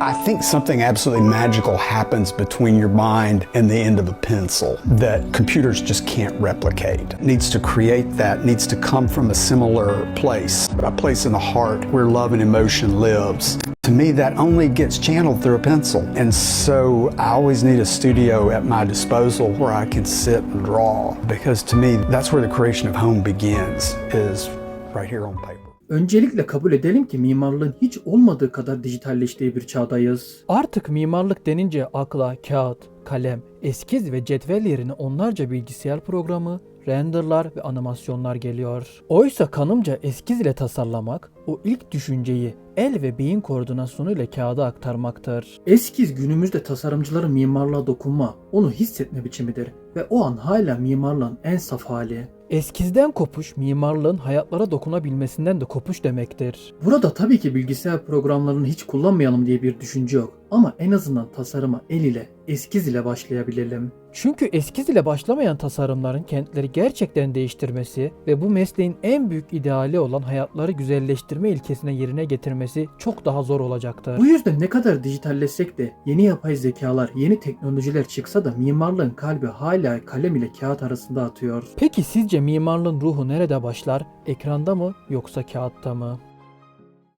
I think something absolutely magical happens between your mind and the end of a pencil that computers just can't replicate. Needs to create that, needs to come from a similar place, a place in the heart where love and emotion lives. To me, that only gets channeled through a pencil. And so I always need a studio at my disposal where I can sit and draw because to me, that's where the creation of home begins, is right here on paper. Öncelikle kabul edelim ki mimarlığın hiç olmadığı kadar dijitalleştiği bir çağdayız. Artık mimarlık denince akla kağıt, kalem, eskiz ve cetvel yerine onlarca bilgisayar programı, renderlar ve animasyonlar geliyor. Oysa kanımca eskiz ile tasarlamak, o ilk düşünceyi el ve beyin koordinasyonuyla kağıda aktarmaktır. Eskiz günümüzde tasarımcıların mimarlığa dokunma, onu hissetme biçimidir ve o an hala mimarlığın en saf hali. Eskizden kopuş, mimarlığın hayatlara dokunabilmesinden de kopuş demektir. Burada tabii ki bilgisayar programlarını hiç kullanmayalım diye bir düşünce yok. Ama en azından tasarıma el ile, eskiz ile başlayabilelim. Çünkü eskiz ile başlamayan tasarımların kentleri gerçekten değiştirmesi ve bu mesleğin en büyük ideali olan hayatları güzelleştirme ilkesine yerine getirmesi çok daha zor olacaktır. Bu yüzden ne kadar dijitalleşsek de yeni yapay zekalar, yeni teknolojiler çıksa da mimarlığın kalbi hala kalem ile kağıt arasında atıyor. Peki sizce mimarlığın ruhu nerede başlar? Ekranda mı yoksa kağıtta mı?